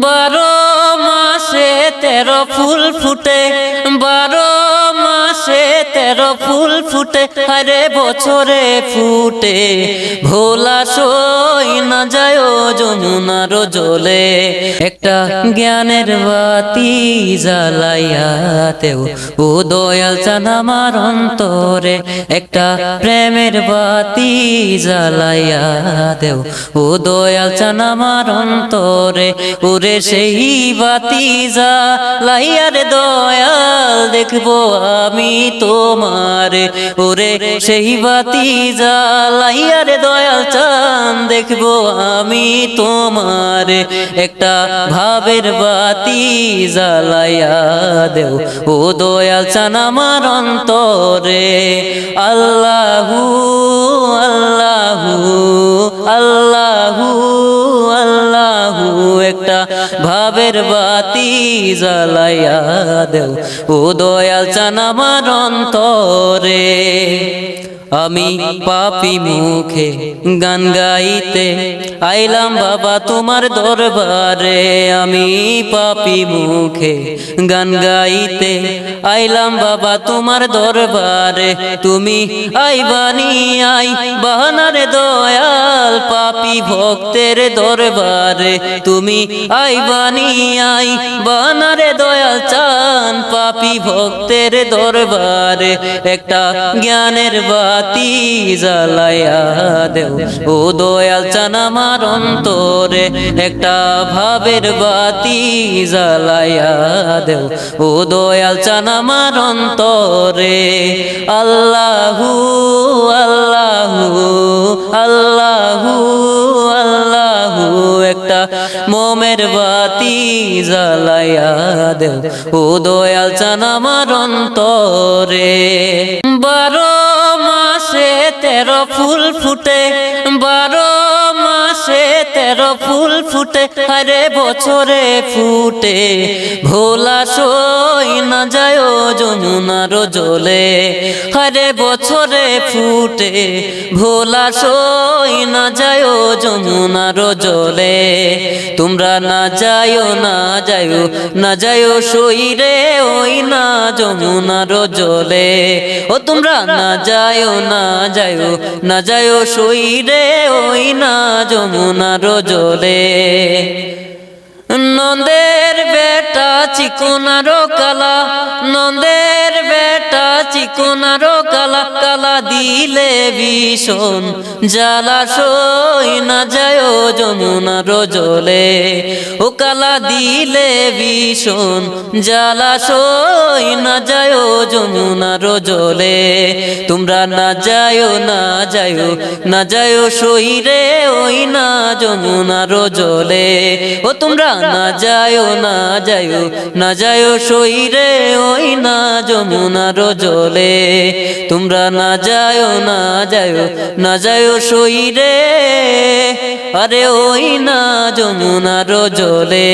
বারো মাসে তেরো ফুল ফুটে বারো ফুল ফুটে, আরে বছরে ফুটে। ভোলা সই না যায় যমুনার জলে। একটা জ্ঞানের বাতি জ্বালাইয়াতেও ও দয়াল চান আমার অন্তরে। একটা প্রেমের বাতি জ্বালাইয়া দেও ও দয়াল চান আমার অন্তরে। ওরে সেই বাতি জ্বালাইয়ার দয়াল, দেখব আমি তোমার ওরে সেই বাতি জ্বালাইয়ার দয়াল চান দেখব আমি তোমার। একটা ভাবের বাতি জ্বালাইয়া দেও। ও দয়াল চান আমার অন্তরে। আল্লাহু একটা ভাবের বাতি জ্বালাইয়া দেও। ও দয়াল চান আমার অন্তরে। আমি পাপি মুখে গান গাইতে আইলাম বাবা তোমার দরবারে। আমি পাপি মুখে গান গাইতে আইলাম বাবা তোমার দরবারে। তুমি আইবানি আই, বাহানারে পাপি ভক্তের দরবারে তুমি আইবানি আই বাহানারে দয়াল চান। পাপি ভক্তের দরবারে একটা জ্ঞানের বাতি জ্বালাইয়া দেও। ও দয়াল চান আমার অন্তরে একটা ভাবের বাতি জ্বালাইয়া দেও। ও দয়াল চান আমার অন্তরে আল্লাহু মোমের বাতি জ্বালাইয়া দেও। ও দয়াল চান আমার অন্তরে। বারো মাসে তেরো ফুল ফুটে, বারো মাসে তেরো ফুল ফুটে, আরে বছরে ফুটে। ভোলা সই না যায় যমুনার জলে, আরে বছরে ফুটে। ভোলা সই না যায় যমুনার জলে। তোমরা না যায়ও না যায়ও না যায়ও সই রে ওই না যমুনার জলে। ও তোমরা না যায়ও না যায়ও না যায়ও সই রে ওই না যমুনার জলে। নন্দের বেটা চিকোনারো কালা, নন্দের বেটা কালা কালা দিলে ভীষণ সই না যায় যমুনার জলে ও কালা দিলে ভীষণ সই না যায় যমুনার জলে তোমরা না যায় না যায় না যায় সই রে ওই না যমুনার জলে ও তোমরা না যায় না যায় না যায় সই রে ওই যমুনার জলে তোমরা না যায় না যায় না যায় সই রে আরে ওই না যমুনার জলে